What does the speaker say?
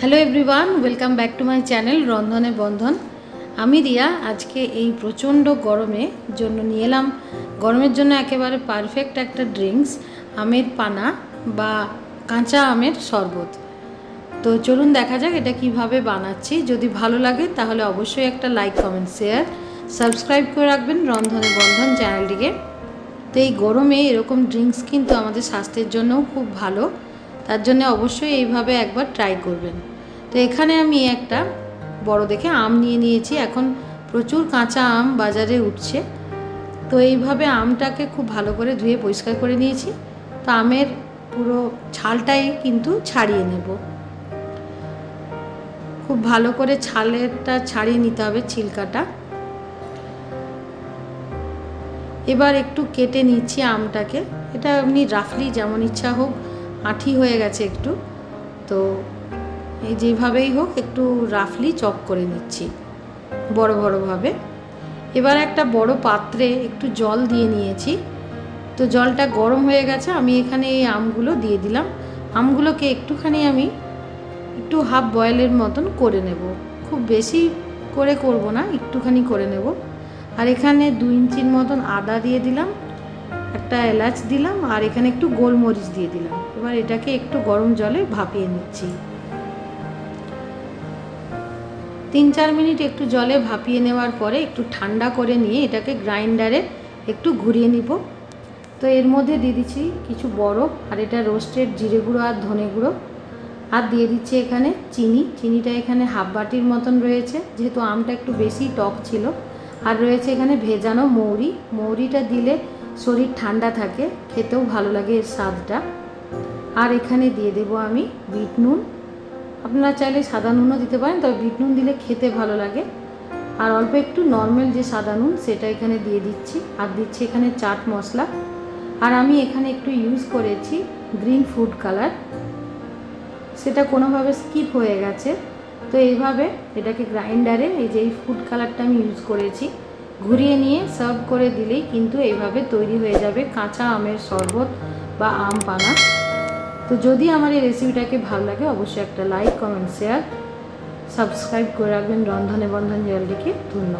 Hello everyone welcome back to my channel রন্ধনে বন্ধন আমি রিয়া, আজকে এই প্রচণ্ড গরমে জন্য নিয়ে এলাম। গরমের জন্য একেবারে পারফেক্ট একটা ড্রিঙ্কস আমের পানা বা কাঁচা আমের শরবত। তো চলুন দেখা যাক এটা কীভাবে বানাচ্ছি। যদি ভালো লাগে তাহলে অবশ্যই একটা লাইক কমেন্ট শেয়ার সাবস্ক্রাইব করে রাখবেন রন্ধনে বন্ধন চ্যানেলটিকে তো এই গরমে এরকম ড্রিঙ্কস কিন্তু আমাদের স্বাস্থ্যের জন্যও খুব ভালো। তার জন্য অবশ্যই এইভাবে একবার ট্রাই করবেন। তো এখানে আমি একটা বড় দেখে আম নিয়ে নিয়েছি। এখন প্রচুর কাঁচা আম বাজারে উঠছে। তো এইভাবে আমটাকে খুব ভালো করে ধুয়ে পরিষ্কার করে নিয়েছি। তো আমের পুরো ছালটাই কিন্তু ছাড়িয়ে নেব। খুব ভালো করে ছালেরটা ছাড়িয়ে নিতে হবে ছিলকাটা। এবার একটু কেটে নিচ্ছি আমটাকে। এটা এমনি রাফলি যেমন ইচ্ছা হোক আঠি হয়ে গেছে একটু। তো এই যেভাবেই হোক একটু রাফলি চপ করে নিচ্ছি, বড় বড়োভাবে। এবার একটা বড় পাত্রে একটু জল দিয়ে নিয়েছি। তো জলটা গরম হয়ে গেছে, আমি এখানে এই আমগুলো দিয়ে দিলাম। আমগুলোকে একটুখানি আমি একটু হাফ বয়েলের মতন করে নেব। খুব বেশি করে করব না, একটুখানি করে নেব। আর এখানে দু ইঞ্চির মতন আদা দিয়ে দিলাম। একটা এলাচ দিলাম আর এখানে একটু গোলমরিচ দিয়ে দিলাম। এবার এটাকে একটু গরম জলে ভাপিয়ে নিচ্ছি। তিন চার মিনিট একটু জলে ভাপিয়ে নেওয়ার পরে একটু ঠান্ডা করে নিয়ে এটাকে গ্রাইন্ডারে একটু ঘুরিয়ে নিব। তো এর মধ্যে দিয়ে দিচ্ছি কিছু বরফ আর এটা রোস্টেড জিরে গুঁড়ো আর ধনে গুঁড়ো। আর দিয়ে দিচ্ছি এখানে চিনি। চিনিটা এখানে হাফ বাটির মতন রয়েছে, যেহেতু আমটা একটু বেশি টক ছিল। আর রয়েছে এখানে ভেজানো মৌরি। মৌরিটা দিলে শরীর ঠান্ডা থাকে, খেতেও ভালো লাগে এর স্বাদটা। আর এখানে দিয়ে দেবো আমি বিট নুন। আপনারা চাইলে সাদা নুনও দিতে পারেন, তবে বিট নুন দিলে খেতে ভালো লাগে। আর অল্প একটু নর্মাল যে সাদা নুন, সেটা এখানে দিয়ে দিচ্ছি। আর দিচ্ছি এখানে চাট মশলা। আর আমি এখানে একটু ইউজ করেছি গ্রিন ফুড কালার। সেটা কোনোভাবে স্কিপ হয়ে গেছে। তো এইভাবে এটাকে গ্রাইন্ডারে এই যে এই ফুড কালারটা আমি ইউজ করেছি। ঘুরিয়ে নিয়ে সার্ভ করে দিলেই কিন্তু এইভাবে তৈরি হয়ে যাবে কাঁচা আমের শরবত বা আম পানা। তো যদি আমার এই রেসিপিটাকে ভালো লাগে, অবশ্যই একটা লাইক কমেন্ট শেয়ার সাবস্ক্রাইব করে রাখবেন রন্ধনে বন্ধন জেলটিকে। ধন্যবাদ।